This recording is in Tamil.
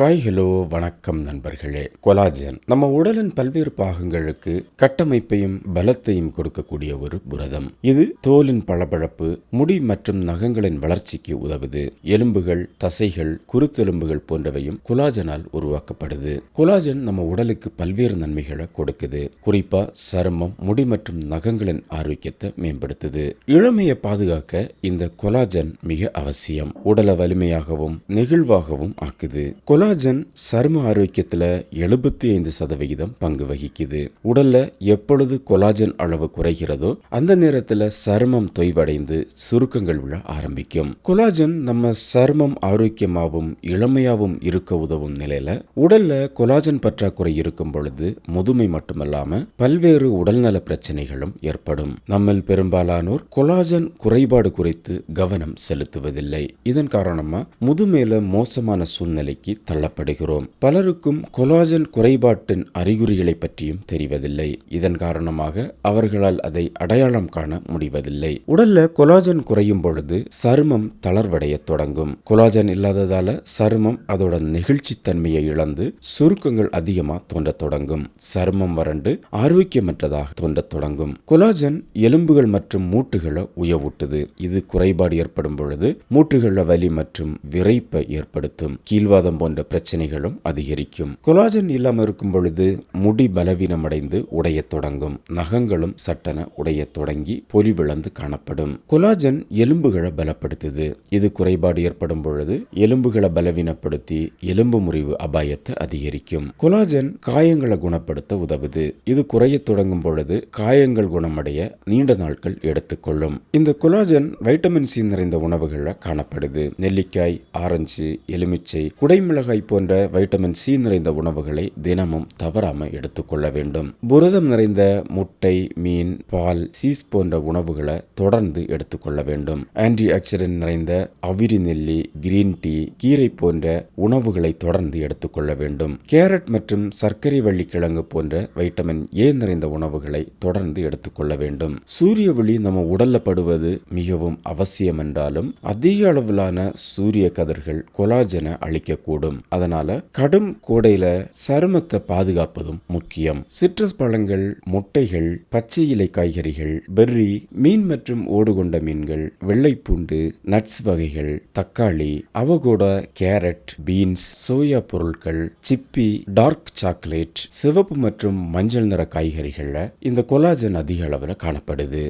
ஹாய் ஹலோ வணக்கம் நண்பர்களே. கொலாஜன் நம்ம உடலின் பல்வேறு பாகங்களுக்கு கட்டமைப்பையும் பலத்தையும் கொடுக்கக்கூடிய ஒரு புரதம். இது தோலின் பளபளப்பு முடி மற்றும் நகங்களின் வளர்ச்சிக்கு உதவுது. எலும்புகள் தசைகள் குருத்தெலும்புகள் போன்றவையும் கொலாஜனால் உருவாக்கப்படுது. கொலாஜன் நம்ம உடலுக்கு பல்வேறு நன்மைகளை கொடுக்குது. குறிப்பா சருமம் முடி மற்றும் நகங்களின் ஆரோக்கியத்தை மேம்படுத்துது. இளமையை பாதுகாக்க இந்த கொலாஜன் மிக அவசியம். உடலை வலிமையாகவும் நெகிழ்வாகவும் ஆக்குது. கொலாஜன் சரும ஆரோக்கியத்துல எழுபத்தி ஐந்து சதவிகிதம் பங்கு வகிக்குது. உடல்ல எப்பொழுது கொலாஜன் அளவு குறைகிறதோ அந்த நேரத்தில் சருமம் தொய்வடைந்து சுருக்கங்கள் விழ ஆரம்பிக்கும். கொலாஜன் நம்ம சருமம் ஆரோக்கியமாகவும் இளமையாகவும் இருக்க உதவும் நிலையில உடல்ல கொலாஜன் பற்றாக்குறை இருக்கும் பொழுது முதுமை மட்டுமல்லாம பல்வேறு உடல்நல பிரச்சனைகளும் ஏற்படும். நம்மில் பெரும்பாலானோர் கொலாஜன் குறைபாடு குறித்து கவனம் செலுத்துவதில்லை. இதன் காரணமா முதுமையில மோசமான சூழ்நிலைக்கு தள்ளப்படுகிறோம் பலருக்கும் கொலாஜன் குறைபாட்டின் அறிகுறிகளை பற்றியும் தெரிவதில்லை. இதன் காரணமாக அவர்களால் அதை அடையாளம் காண முடிவதில்லை. உடல்ல கொலாஜன் குறையும் பொழுது சருமம் தளர்வடைய தொடங்கும். கொலாஜன் இல்லாததால சருமம் அதோட நெகிழ்ச்சி தன்மையை இழந்து சுருக்கங்கள் அதிகமா தோன்றத் தொடங்கும். சருமம் வறண்டு ஆரோக்கியமற்றதாக தோன்றத் தொடங்கும். கொலாஜன் எலும்புகள் மற்றும் மூட்டுகளை உயவூட்டுது. இது குறைபாடு ஏற்படும் பொழுது மூட்டுகள வலி மற்றும் விரைப்பை ஏற்படுத்தும். கீழ்வாதம் போன்ற பிரச்சனைகளும் அதிகரிக்கும். கொலாஜன் இல்லாம இருக்கும் பொழுது முடி பலவீனமடைந்து உடையத் தொடங்கும். நகங்களும் சட்டன உடையத் தொடங்கி பொலிவிழந்து காணப்படும். கொலாஜன் எலும்புகளை பலப்படுத்துது. இது குறைபாடு ஏற்படும் பொழுது எலும்புகளை பலவீனப்படுத்தி எலும்பு முறிவு அபாயத்தை அதிகரிக்கும். கொலாஜன் காயங்களை குணப்படுத்த உதவுது. இது குறையத் தொடங்கும் பொழுது காயங்கள் குணமடைய நீண்ட நாட்கள் எடுத்துக்கொள்ளும். இந்த கொலாஜன் வைட்டமின் சி நிறைந்த உணவுகளில் காணப்படுது. நெல்லிக்காய் ஆரஞ்சு எலுமிச்சை குடைமிளகாய் போன்ற வைட்டமின் சி நிறைந்த உணவுகளை தினமும் தவறாம எடுத்துக்கொள்ள வேண்டும். புரதம் நிறைந்த முட்டை மீன் பால் சீஸ் போன்ற உணவுகளை தொடர்ந்து எடுத்துக்கொள்ள வேண்டும். ஆன்டி ஆக்சிடென்ட் நிறைந்த அவிரி நெல்லி கிரீன் டீ கீரை போன்ற உணவுகளை தொடர்ந்து எடுத்துக்கொள்ள வேண்டும். கேரட் மற்றும் சர்க்கரை வள்ளி கிழங்கு போன்ற வைட்டமின் ஏ நிறைந்த உணவுகளை தொடர்ந்து எடுத்துக்கொள்ள வேண்டும். சூரிய ஒளி நம்ம உடல்ல படுவது மிகவும் அவசியம் என்றாலும் அதிக அளவிலான சூரிய கதிர்கள் கொலாஜனை அழிக்கக்கூடும் அதனால கடும் கோடையில சருமத்தை பாதுகாப்பதும் முக்கியம். சிட்ரஸ் பழங்கள் முட்டைகள் பச்சை இலை காய்கறிகள் பெர்ரி மீன் மற்றும் ஓடு கொண்ட மீன்கள் வெள்ளைப்பூண்டு நட்ஸ் வகைகள் தக்காளி அவகோடா கேரட் பீன்ஸ் சோயா பொருட்கள் சிப்பி டார்க் சாக்லேட் சிவப்பு மற்றும் மஞ்சள் நிற காய்கறிகள்ல இந்த கொலாஜன் அதிக அளவில் காணப்படுது.